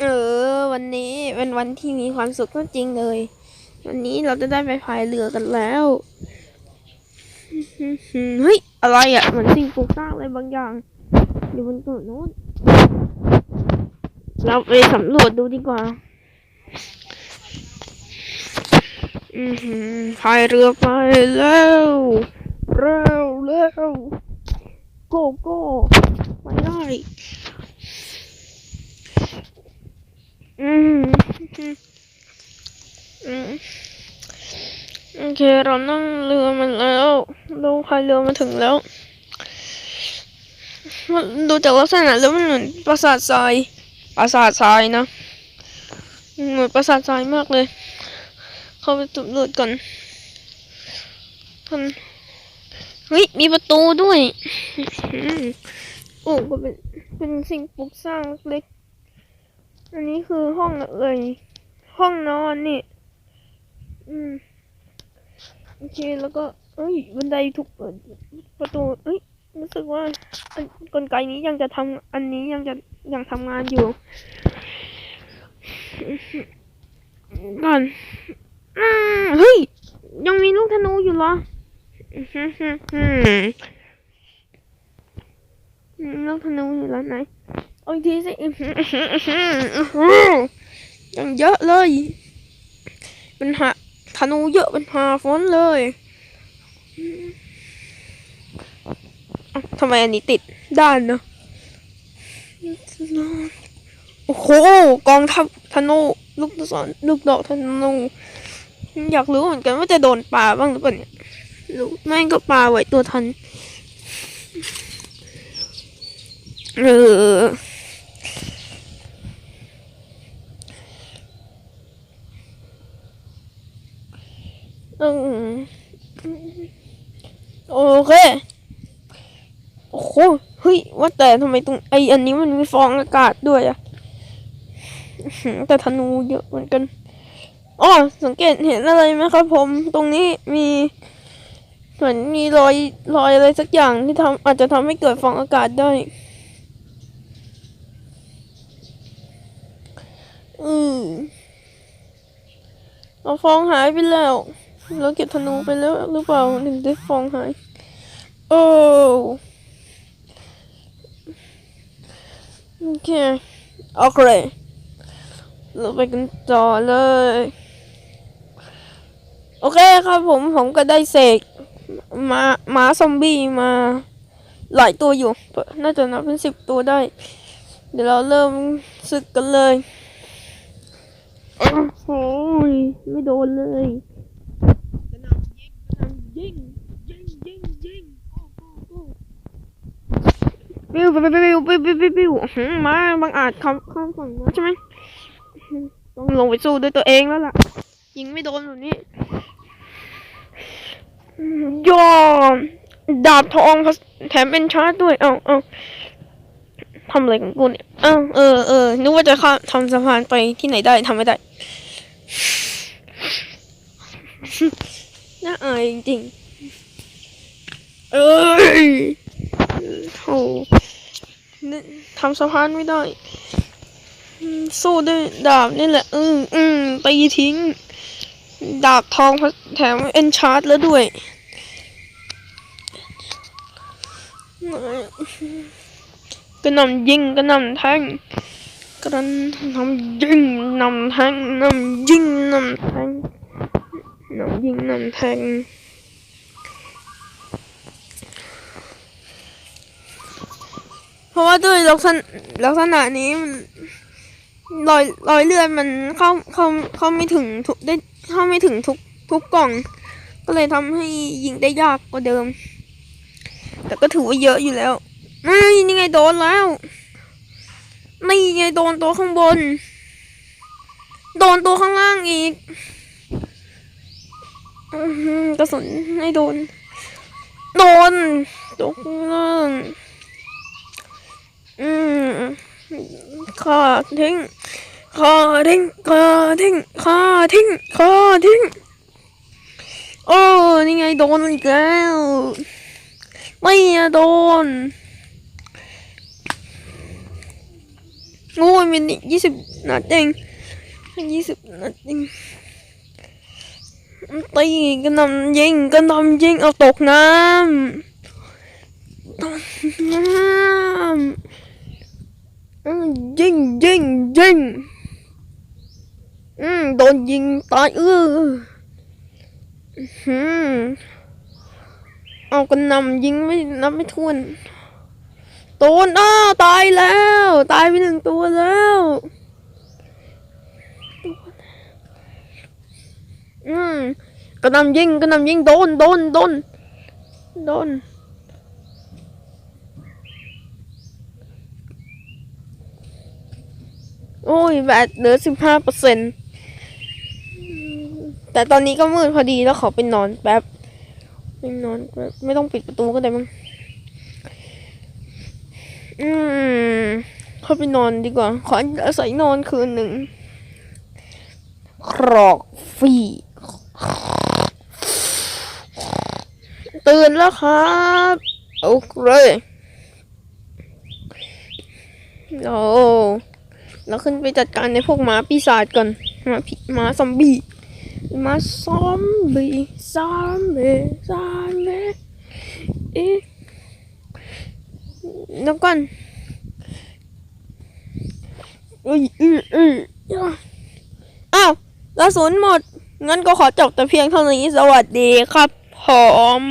เออ วันนี้เป็นวันที่มีความสุขก็จริงเลย วันนี้เราจะได้ไปพายเรือกันแล้วเฮ้ยอะไรอะเหมือนสิ่งปลูกสร้างอะไรบางอย่างอยู่บนต้นโน้นเราไปสำรวจดูดีกว่า อือหือพายเรือไปแล้วเร็วเร็วโกโก้ไปได้ อืมโอเค เรานั่งเรือมันแล้วเราพายเรือมาถึงแล้วมันดูจากลักษณะแล้วมันเหมือนปราสาททราย ปราสาททรายนะ เหมือนปราสาททรายมากเลย เข้าไปสำรวจก่อนท่านเฮ้ย มีประตูด้วย โอ้ก็เป็น เป็นสิ่งปลูกสร้างเล็ก อันนี้คือห้องอะไรห้องนอนนี่ อืม โอเค แล้วก็ เอ้ย บันไดทุกเปิด ประตู เอ้ย รู้สึกว่ากลไกนี้ยังจะทำอันนี้ยังจะยังทำงานอยู่ก่อนอืมเฮ้ย ยังมีลูกธนูอยู่เหรอลูกธนูอยู่แล้วไหน เอาทีสิยังเยอะเลยเป็นหาธนูเยอะเป็นหาฟอนเลยทำไมอันนี้ติดด้านเนอะโอ้โหกองทัพธนูลูกศรลูกดอกธนูอยากรู้เหมือนกันว่าจะโดนปลาบ้างหรือเปล่าเนี่ยรู้แม่งก็ปลาไหวตัวทันเออ โอเค โอ้โห เฮ้ย ว่าแต่ทำไมตรงไออันนี้มันมีฟองอากาศด้วยอะแต่ธนูเยอะเหมือนกันอ๋อสังเกตเห็นอะไรไหมครับผม ตรงนี้มีเหมือนมีรอยรอยอะไรสักอย่างที่ทำอาจจะทำให้เกิดฟองอากาศได้อืมเอาฟองหายไปแล้ว เราเก็บธนูไปแล้วหรือเปล่าถึงได้ฟองหาย โอ้โอเคโอเคเราไปกันต่อเลย โอเคครับผมผมก็ได้เสกมาหมาซอมบี้มาหลายตัวอยู่ น่าจะนับเป็นสิบตัวได้ เดี๋ยวเราเริ่มศึกกันเลย โอ้โหยไม่โดนเลยกระหน่ำยิงกระหน่ำยิงยิงยิงยิงโอ้โอ้โอ้ ปิ้วปิ้วปิ้วปิ้วปิ้วปิ้วปิ้วมาบางอาจข้ามข้ามฝั่งมาใช่ไหมต้องลงไปสู้ด้วยตัวเองแล้วล่ะ ยิงไม่โดนแบบนี้ยอมดาบทองแถมเป็นชาร์จด้วย เอ้าเอ้าทำอะไรของกูเนี่ยเอ้าเออเออนึกว่าจะข้ามทำสะพานไปที่ไหนได้ทำไม่ได้น่าอายจริงๆเอ้ยโธ่ ทำสะพานไม่ได้ สู้ด้วยดาบนี่แหละ อืมอืมตีทิ้ง ดาบทองแถมเอ็นชาร์จแล้วด้วย กระหน่ำยิงกระหน่ำแทงกระหน่ำยิงนำแทงนำยิงนำแทงนำยิงนำแทงเพ ราะว่าด้วยลักษณะลักษณะนี้มันรอยรอยเลือดมันเข้าเข้าเข้าไม่ถึงทุกได้เข้าไม่ถึงทุกทุกกล่อง ก็เลยทำให้ยิงได้ยากกว่าเดิม แต่ก็ถือว่าเยอะอยู่แล้วไม่นี่ไงโดนแล้วนี่ไงโดนตัวข้างบน โดนตัวข้างล่างอีกกระสุนไม่โดน โดนตัวข้างล่าง อืมข้าทิ้งข้าทิ้งข้าทิ้งข้าทิ้งข้าทิ้งโอ้นี่ไงโดนอีกแล้วไม่อะโดนโง่มินิยี่สิบนัดเองยี่สิบนัดเองตีกระหนำยิงกระหนำยิงเอาตกน้ำตกน้ำ ยิงยิงยิงอืมโดนยิงตายเอออืมเอากระนำยิงไม่นับไม่ถ้วนโดนอ้าตายแล้ว ตายไปหนึ่งตัวแล้วอืมกระนำยิงกระนำยิงโดนโดนโดนโดน โอ้ยแบตเหลือสิบห้าเปอร์เซ็นต์แต่ตอนนี้ก็มืดพอดีแล้วขอไปนอนแป๊บไปนอนแป๊บไม่ต้องปิดประตูก็ได้มั้งอืมเข้าไปนอนดีกว่า ขออาศัยนอนคืนหนึ่งครอกฟีตื่นแล้วครับโอเคเรา เราขึ้นไปจัดการในพวกหมาปีศาจก่อนหมาผีหมาซอมบี้หมาซอมบี้ซอมบี้ซอมบี้เอ๊ะแล้วก่อนอืออืออ้าวกระสุนหมด งั้นก็ขอจบแต่เพียงเท่านี้ สวัสดีครับผม